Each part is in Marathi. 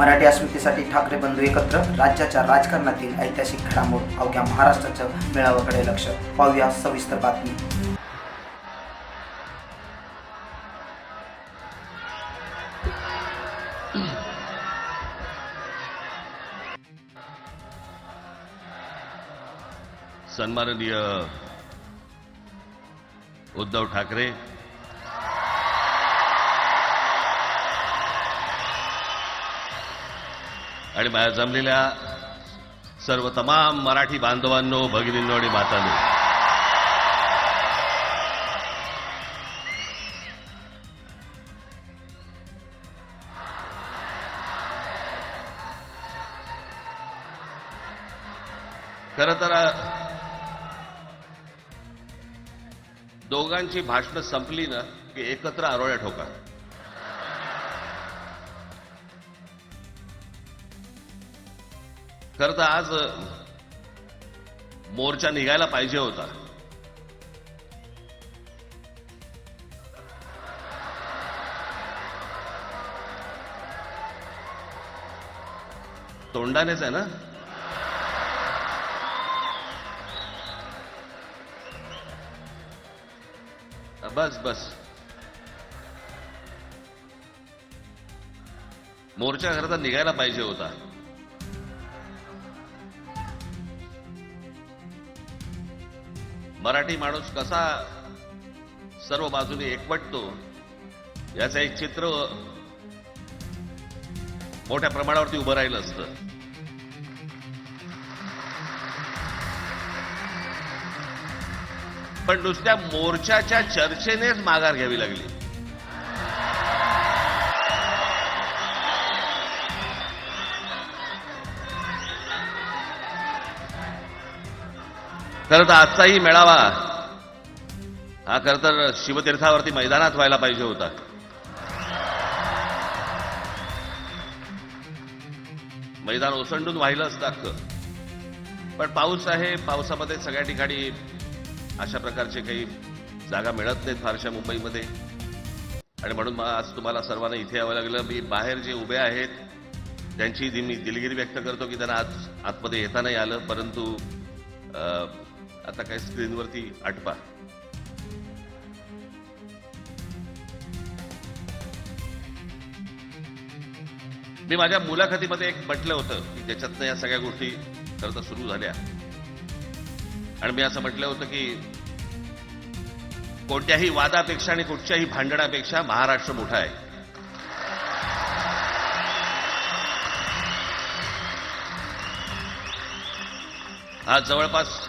मराठी अस्मितेसाठी ठाकरे बंधू एकत्र राज्याच्या राजकारणातील ऐतिहासिक घडामोड अवघ्या महाराष्ट्राच्या मेळाव्याकडे लक्ष. पाहूया सविस्तर बातमी. सन्माननीय उद्धव ठाकरे आणि माझ्या जमलेल्या सर्व तमाम मराठी बांधवांनो भगिनींनो आणि मातांनो. खरं तर दोघांची भाषणं संपली ना की एकत्र आरोळ्या ठोका. खरं तर आज मोर्चा निघायला पाहिजे होता. तोंडानेच आहे ना? बस बस. मोर्चा खरं तर निघायला पाहिजे होता. मराठी माणूस कसा सर्व बाजूने एकवटतो याचं एक चित्र मोठ्या प्रमाणावरती उभं राहिलं असतं. पण नुसत्या मोर्चाच्या चर्चेनेच माघार घ्यावी लागली. खरं तर आजचाही मेळावा हा खरं तर शिवतीर्थावरती मैदानात व्हायला पाहिजे होता. मैदान ओसंडून व्हायला असतं पण पाऊस आहे पावसामध्ये सगळ्या ठिकाणी अशा प्रकारचे काही जागा मिळत नाहीत फारशा मुंबईमध्ये. आणि म्हणून आज तुम्हाला सर्वांना इथे यावं लागलं. मी बाहेर जे उभे आहेत त्यांची मी दिलगिरी व्यक्त करतो की त्यांना आज आतमध्ये येता नाही आलं. परंतु आता काय स्क्रीनवरती आटपा मी माझ्या मुलाखतीमध्ये एक म्हटलं होतं की ज्याच्यातनं या सगळ्या गोष्टी तर सुरू झाल्या. आणि मी असं म्हटलं होतं की कोणत्याही वादापेक्षा आणि कुठच्याही भांडणापेक्षा महाराष्ट्र मोठा आहे. आज जवळपास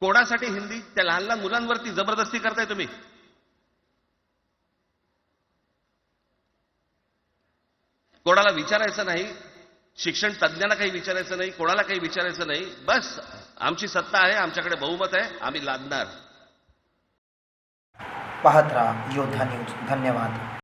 कोणासाठी हिंदी? त्या लहान लहान मुलांवरती जबरदस्ती करताय तुम्ही. कोणाला विचारायचं नाही शिक्षण तज्ज्ञांना काही विचारायचं नाही कोणाला काही विचारायचं नाही बस आमची सत्ता आहे आमच्याकडे बहुमत आहे आम्ही लादणार. पाहत राहा योद्धा न्यूज. धन्यवाद.